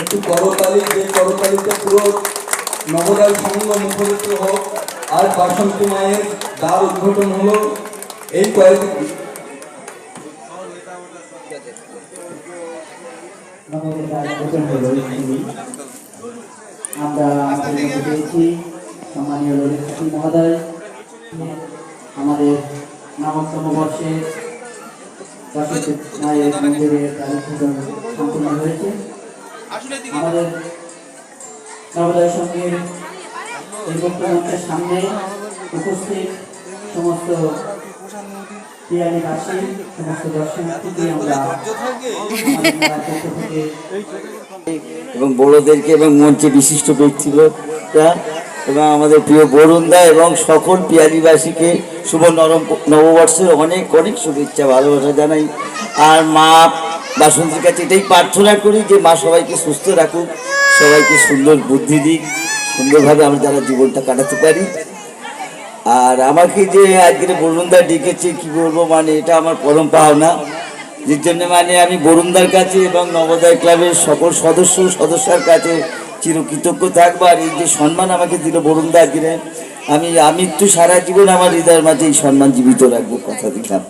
একটু করতালি, যে করতালিতে পুরো নবদার সঙ্গ মুখরিত হোক, আর বাসন্তী মায়ের দ্বার উদ্ঘাটন হলো, এই কয়েক আমরা আমাদের নবমতম বর্ষে সম্পূর্ণ হয়েছে। আমাদের নবোদয় সঙ্গের এই বক্তব্যের সামনে উপস্থিত সমস্ত দর্শনার্থীকে আমরা এবং বড়োদেরকে এবং মঞ্চে বিশিষ্ট ব্যক্তিরা এবং আমাদের প্রিয় বরুণদা এবং সকল পিয়ালিবাসীকে শুভ নরম নববর্ষের অনেক অনেক শুভেচ্ছা ভালোবাসা জানাই। আর মা বাসন্তীর কাছে এটাই প্রার্থনা করি যে মা সবাইকে সুস্থ রাখুক, সবাইকে সুন্দর বুদ্ধি দিক, সুন্দরভাবে আমরা যারা জীবনটা কাটাতে পারি। আর আমাকে যে আজকে বরুণদা ডেকেছে, কি বলব মানে এটা আমার পরম পাওনা। যে জন্য মানে আমি বরুণদার কাছে এবং নবোদয় ক্লাবের সকল সদস্য সদস্যার কাছে চিরকৃতজ্ঞ থাকব। আর এই যে সম্মান আমাকে দিল বরুণদা আজকে আমি আমি তো সারা জীবন আমার হৃদয়ের মাঝে এই সম্মান জীবিত রাখব, কথা দিলাম।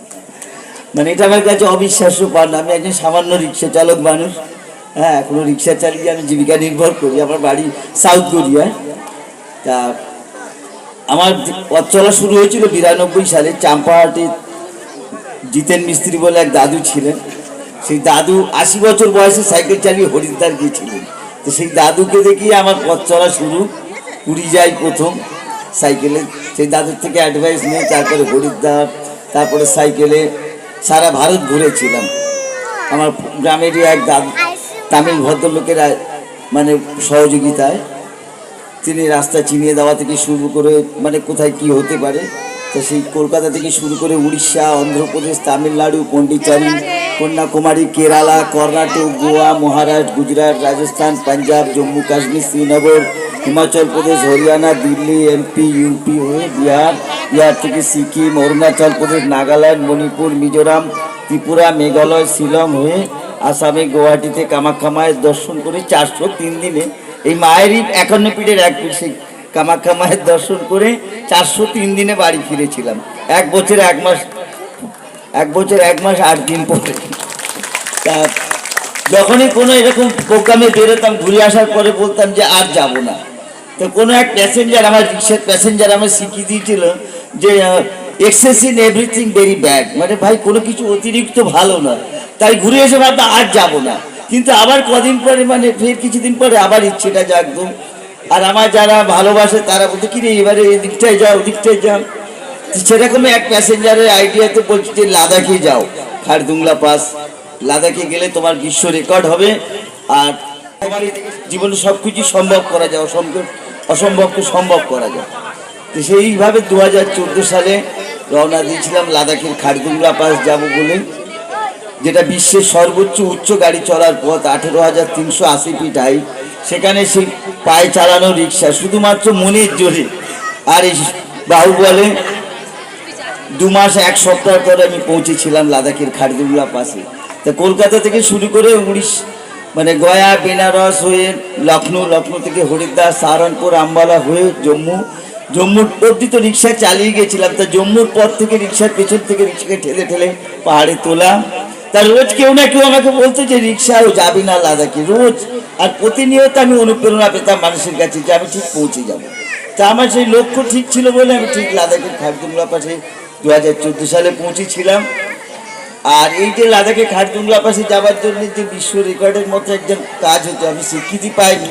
মানে এটা আমার কাছে অবিশ্বাস্য পান। আমি একজন সামান্য রিক্সা চালক মানুষ। হ্যাঁ এখনও রিক্সা চালিয়ে আমি জীবিকা নির্ভর করি। আমার বাড়ি সাউথ কোরিয়ায় তা আমার পথ চলা শুরু হয়েছিল বিরানব্বই সালে। চাম্পাহাটি জিতেন মিস্ত্রি বলে এক দাদু ছিলেন। সেই দাদু আশি বছর বয়সে সাইকেল চালিয়ে হরিদ্বার গিয়েছিলেন। তো সেই দাদুকে দেখিয়ে আমার পথ চলা শুরু। পুরী যাই প্রথম সাইকেলে। সেই দাদুর থেকে অ্যাডভাইস নিয়ে তারপরে হরিদ্বার, তারপরে সাইকেলে সারা ভারত ঘুরেছিলাম। আমার গ্রামেরই এক দাদু তামিল ভদ্রলোকেরা মানে সহযোগিতায় তিনি রাস্তা চিনিয়ে দেওয়া থেকে শুরু করে মানে কোথায় কি হতে পারে, তো সেই কলকাতা থেকে শুরু করে উড়িষ্যা, অন্ধ্রপ্রদেশ, তামিলনাড়ু, পন্ডিচারি, কন্যাকুমারী, কেরালা, কর্ণাটক, গোয়া, মহারাষ্ট্র, গুজরাট, রাজস্থান, পাঞ্জাব, জম্মু, কাশ্মীর, শ্রীনগর হিমাচল প্রদেশ, হরিয়ানা, দিল্লি এমপি ইউপি হয়ে বিহার বিহার থেকে সিকিম, অরুণাচল প্রদেশ, নাগাল্যান্ড, মণিপুর, মিজোরাম, ত্রিপুরা, মেঘালয়, শিলং হয়ে আসামে গুয়াহাটিতে কামাখ্যা মায়ের দর্শন করে চারশো তিন দিনে এই মায়েরই একান্ন পিঠের এক পিঠ, সেই কামাখ্যা মায়ের দর্শন করে চারশো তিন দিনে বাড়ি ফিরেছিলাম। এক বছর এক মাস, এক বছর এক মাস আট দিন পরে। তা যখনই কোনো এরকম প্রোগ্রামে বেরোতাম, ঘুরে আসার পরে বলতাম যে আর যাব না। তো কোনো এক প্যাসেঞ্জার আমার রিক্সার প্যাসেঞ্জার আমার শিখিয়ে দিয়েছিল যে excess in everything very bad মানে ভাই, কোনো কিছু অতিরিক্ত ভালো না তাই ঘুরে এসে ভাবতাম আর যাব না। কিন্তু আবার কদিন পরে মানে ফের কিছুদিন পরে আবার ইচ্ছেটা জাগতো আর আমার যারা ভালোবাসে, তারা বলতে, কি এবারে এদিকটায় যাও, ওদিকটায় যাও। সেরকম এক প্যাসেঞ্জারের আইডিয়াতে বলছি যে, লাদাখে যাও, খারদুংলা পাস। লাদাখে গেলে তোমার বিশ্ব রেকর্ড হবে। আর তোমার জীবনে সব কিছু সম্ভব করা যায়, অসম্ভব। অসম্ভবকে সম্ভব করা যায়। তো সেইভাবে দু হাজার চোদ্দ সালে রওনা দিয়েছিলাম লাদাখের খারদুংলা পাস যাব বলে, যেটা বিশ্বের সর্বোচ্চ উচ্চ গাড়ি চলার পথ, আঠেরো হাজার তিনশো আশি ফিট হাইট সেখানে সেই পায়ে চালানো রিক্সা, শুধুমাত্র মনের জোরে। আর এই বাহুবলে দু মাস, এক সপ্তাহ পরে আমি পৌঁছেছিলাম লাদাখের খারদুল্লা পাশে তা কলকাতা থেকে শুরু করে উড়িষ মানে গয়া, বেনারস হয়ে লখনৌ লখনৌ থেকে হরিদ্বার সাহারানপুর আম্বালা হয়ে জম্মু। জম্মুর অব্দি তো রিক্সা চালিয়ে গেছিলাম, তা জম্মুর পর থেকে রিক্সার পেছন থেকে রিক্সাকে ঠেলে ঠেলে পাহাড়ে তোলা। তা রোজ কেউ না কেউ আমাকে বলতো যে রিক্সাও যাবি না লাদাখে, রোজ। আর প্রতিনিয়ত আমি অনুপ্রেরণা পেতাম মানুষের কাছে যে আমি ঠিক পৌঁছে যাব। তা আমার সেই লক্ষ্য ঠিক ছিল বলে আমি ঠিক লাদাখের খারদুংলা পাশে দু হাজার চোদ্দ সালে পৌঁছেছিলাম। আর এই যে লাদাখে খারদুংলা পাশে যাওয়ার জন্য যে বিশ্ব রেকর্ডের মতো একজন কাজ হতো আমি স্বীকৃতি পাইনি।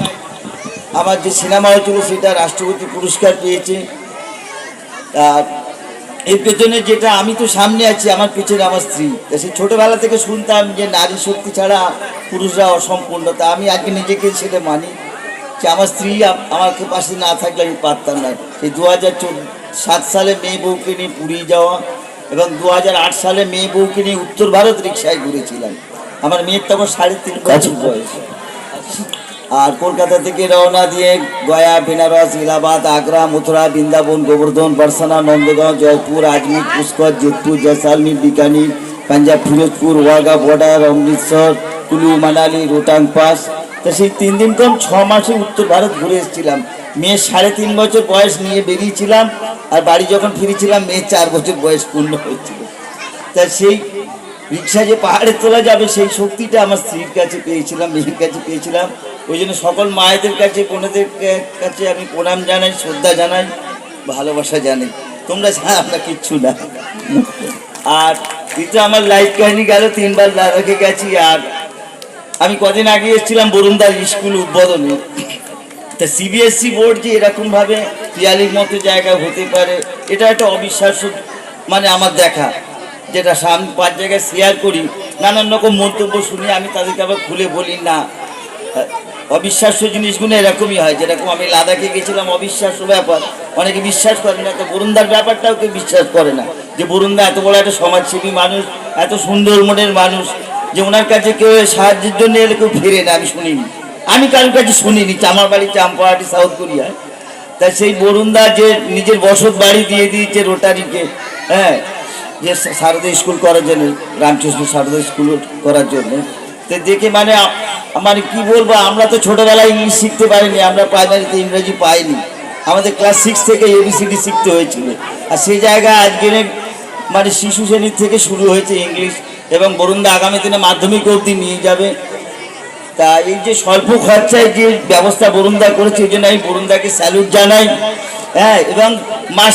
আমার যে সিনেমা হয়েছিল সেটা রাষ্ট্রপতি পুরস্কার পেয়েছে। আর এর পেছনে যেটা আমি তো সামনে আছি, আমার পেছনে আমার স্ত্রী। তা সেই ছোটোবেলা থেকে শুনতাম যে নারী শক্তি ছাড়া পুরুষরা অসম্পূর্ণ। তা আমি আগে নিজেকে সেটা মানি। যে আমার স্ত্রী আমাকে পাশে না থাকলে আমি পারতাম না। সেই দু হাজার সাত সালে মেয়ে বউকে নিয়ে পুরী যাওয়া এবং দু হাজার আট সালে মেয়ে বউকে নিয়ে উত্তর ভারত রিক্সায় ঘুরেছিলাম। আমার মেয়ের তখন সাড়ে তিন বছর বয়স। আর কলকাতা থেকে রওনা দিয়ে গয়া বেনারস ইলাহাবাদ আগ্রা মথুরা বৃন্দাবন গোবর্ধন বর্ষানা নন্দগাঁও জয়পুর আজমির পুষ্কর যোধপুর জয়সালমীর বিকানির পাঞ্জাব ফিরোজপুর ওয়াঘা বর্ডার অমৃতসর কুলু মানালি রোটাং পাস তা সেই তিন দিন কম ছ মাসে উত্তর ভারত ঘুরে এসেছিলাম। মেয়ের সাড়ে তিন বছর বয়স নিয়ে বেরিয়েছিলাম আর বাড়ি যখন ফিরেছিলাম, মেয়ে চার বছর বয়স পূর্ণ হয়েছিল। তা সেই রিক্সা যে পাহাড়ে তোলা যাবে, সেই শক্তিটা আমার স্ত্রীর কাছে পেয়েছিলাম, মেয়ের কাছে পেয়েছিলাম। ওই জন্য সকল মায়েদের কাছে, বোনেদের কা- কাছে আমি প্রণাম জানাই, শ্রদ্ধা জানাই, ভালোবাসা জানাই। তোমরা ছাড়া আমরা কিচ্ছু না। আর কিন্তু আমার লাইফ কাহিনী গেল, তিনবার লাদাখে গেছি আর আমি কদিন আগে এসেছিলাম বরুণদার স্কুল উদ্বোধনে। তা সিবিএসসি বোর্ড যে এরকমভাবে পিয়ালির মতো জায়গা হতে পারে, এটা একটা অবিশ্বাস্য মানে আমার দেখা। যেটা সামনে পাঁচ জায়গায় শেয়ার করি, নানান রকম মন্তব্য শুনি, আমি তাদেরকে আবার খুলে বলি, না, অবিশ্বাস্য জিনিসগুলো এরকমই হয়। যেরকম আমি লাদাখে গেছিলাম, অবিশ্বাস্য ব্যাপার। অনেকে বিশ্বাস করে না, তো বরুণদার ব্যাপারটাও কেউ বিশ্বাস করে না। যে বরুণদা এত বড় একটা সমাজসেবী মানুষ, এত সুন্দর মনের মানুষ যে ওনার কাছে কেউ সাহায্যের জন্য এলে কেউ ফিরে না, আমি শুনিনি। আমি কারোর কাছে শুনিনি আমার বাড়ি চাম্পাহাটি, সাউথ কোরিয়ায়। তা সেই বরুণদা যে নিজের বসত বাড়ি দিয়ে দিয়েছে রোটারিকে হ্যাঁ যে সারদা স্কুল করার জন্য, রামকৃষ্ণ সারদা স্কুল করার জন্য। তো দেখে মানে মানে কি বলব, আমরা তো ছোটোবেলায় ইংলিশ শিখতে পারিনি, আমরা প্রাইমারিতে ইংরেজি পাইনি। আমাদের ক্লাস সিক্স থেকে এবিসিডি শিখতে হয়েছিল। আর সেই জায়গায় আজকের মানে শিশু শ্রেণির থেকে শুরু হয়েছে ইংলিশ। এবং বরুণদা আগামী দিনে মাধ্যমিক অবধি নিয়ে যাবে। তা এই যে স্বল্প খরচায় যে ব্যবস্থা বরুণদা করেছে, এই জন্য আমি বরুণদাকে স্যালুট জানাই। হ্যাঁ এবং মা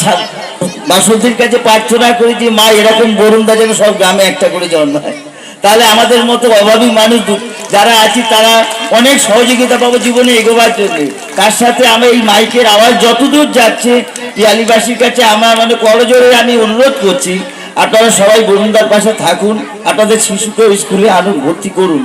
বাসন্তীর কাছে প্রার্থনা করি যে, মা, এরকম বরুণদা যেন সব গ্রামে একটা করে জন্মায়। তাহলে আমাদের মতো অভাবী মানুষ যারা আছি, তারা অনেক সহযোগিতা পাবো জীবনে এগোবার জন্য। তার সাথে আমি এই মাইকের আওয়াজ যতদূর যাচ্ছে, পিয়ালিবাসীর কাছে আমার মানে করজোরে আমি অনুরোধ করছি আপনারা সবাই বরুণদার পাশে থাকুন আপনাদের শিশুকেও স্কুলে আনুন ভর্তি করুন।